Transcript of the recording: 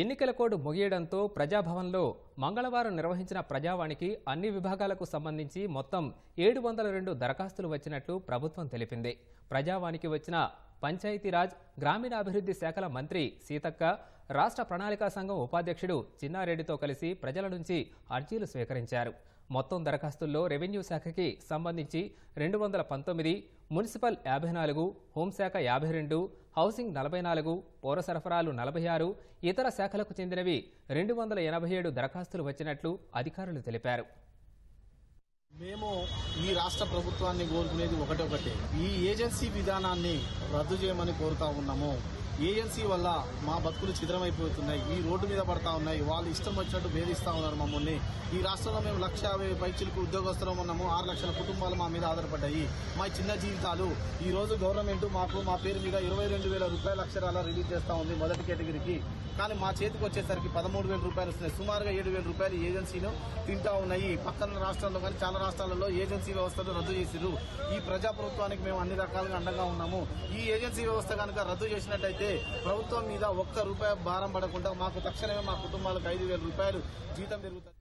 ఎన్నికల కోడ్ ముగియడంతో ప్రజాభవన్లో మంగళవారం నిర్వహించిన ప్రజావాణికి అన్ని విభాగాలకు సంబంధించి మొత్తం ఏడు వందల రెండు దరఖాస్తులు వచ్చినట్లు ప్రభుత్వం తెలిపింది. ప్రజావాణికి వచ్చిన పంచాయతీరాజ్ గ్రామీణాభివృద్ధి శాఖల మంత్రి సీతక్క రాష్ట్ర ప్రణాళికా సంఘం ఉపాధ్యక్షుడు చిన్నారెడ్డితో కలిసి ప్రజల నుంచి అర్జీలు స్వీకరించారు. మొత్తం దరఖాస్తుల్లో రెవెన్యూ శాఖకి సంబంధించి రెండు వందల పంతొమ్మిది మున్సిపల్ యాభై నాలుగు హోంశాఖ యాభై రెండు హౌసింగ్ నలభై నాలుగు పౌర సరఫరాలు నలభై ఆరు ఇతర శాఖలకు చెందినవి రెండు వందల ఎనభై ఏడు దరఖాస్తులు వచ్చినట్లు అధికారులు తెలిపారు. మేము ఈ రాష్ట్ర ప్రభుత్వాన్ని కోరుకునేది ఒకటే ఒకటే ఈ ఏజెన్సీ విధానాన్ని రద్దు చేయమని కోరుతా ఉన్నాము. ఏఎన్సీ వల్ల మా బతుకులు చిద్రమైపోతున్నాయి ఈ రోడ్డు మీద పడతా ఉన్నాయి. వాళ్ళు ఇష్టం వచ్చినట్టు భేదిస్తా ఉన్నారు మమ్మల్ని. ఈ రాష్ట్రంలో మేము లక్ష యాభై పైచులకు ఉద్యోగస్తులం ఉన్నాము. ఆరు లక్షల కుటుంబాలు మా మీద ఆధారపడ్డాయి. మా చిన్న జీవితాలు. ఈ రోజు గవర్నమెంట్ మాకు మా పేరు మీద ఇరవై రెండు వేల రూపాయల అక్షరాల రిలీజ్ చేస్తా ఉంది మొదటి కేటగిరీకి. కానీ మా చేతికి వచ్చేసరికి పదమూడు వేల రూపాయలు వస్తున్నాయి. సుమారుగా ఏడు వేల రూపాయలు ఏజెన్సీలు తింటా ఉన్నాయి. పక్కన రాష్ట్రాల్లో కానీ చాలా రాష్ట్రాలలో ఏజెన్సీ వ్యవస్థను రద్దు చేసిరు ఈ ప్రజాప్రభుత్వానికి మేము అన్ని రకాలుగా అండగా ఉన్నాము. ఈ ఏజెన్సీ వ్యవస్థ కనుక రద్దు చేసినట్టయితే ప్రభుత్వం మీద ఒక్క రూపాయి భారం పడకుండా మాకు తక్షణమే మా కుటుంబాలకు ఐదు వేల రూపాయలు జీతం పెరుగుతుంది.